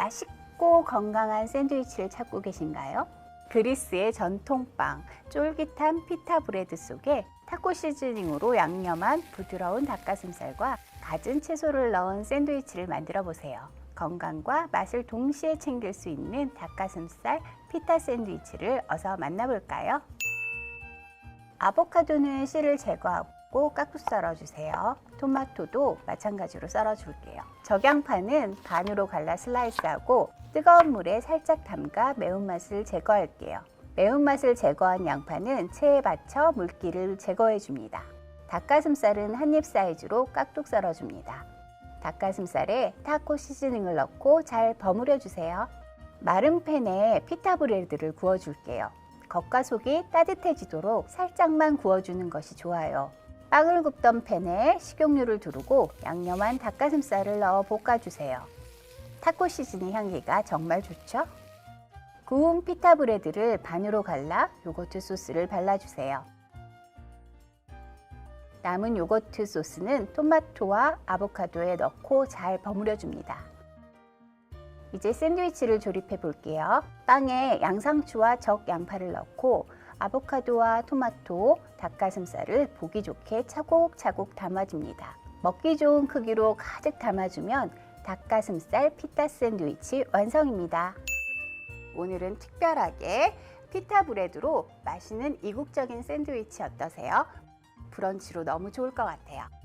맛있고 건강한 샌드위치를 찾고 계신가요? 그리스의 전통빵, 쫄깃한 피타 브레드 속에 타코 시즈닝으로 양념한 부드러운 닭가슴살과 갖은 채소를 넣은 샌드위치를 만들어 보세요. 건강과 맛을 동시에 챙길 수 있는 닭가슴살 피타 샌드위치를 어서 만나볼까요? 아보카도는 씨를 제거하고 깍둑 썰어주세요. 토마토도 마찬가지로 썰어줄게요. 적양파는 반으로 갈라 슬라이스하고 뜨거운 물에 살짝 담가 매운맛을 제거할게요. 매운맛을 제거한 양파는 체에 받쳐 물기를 제거해 줍니다. 닭가슴살은 한 입 사이즈로 깍둑 썰어줍니다. 닭가슴살에 타코 시즈닝을 넣고 잘 버무려 주세요. 마른 팬에 피타 브레드를 구워줄게요. 겉과 속이 따뜻해지도록 살짝만 구워주는 것이 좋아요. 빵을 굽던 팬에 식용유를 두르고 양념한 닭가슴살을 넣어 볶아주세요. 타코 시즈닝 향기가 정말 좋죠? 구운 피타 브레드를 반으로 갈라 요거트 소스를 발라주세요. 남은 요거트 소스는 토마토와 아보카도에 넣고 잘 버무려 줍니다. 이제 샌드위치를 조립해 볼게요. 빵에 양상추와 적 양파를 넣고 아보카도와 토마토, 닭가슴살을 보기 좋게 차곡차곡 담아줍니다. 먹기 좋은 크기로 가득 담아주면 닭가슴살 피타 샌드위치 완성입니다. 오늘은 특별하게 피타 브레드로 맛있는 이국적인 샌드위치 어떠세요? 브런치로 너무 좋을 것 같아요.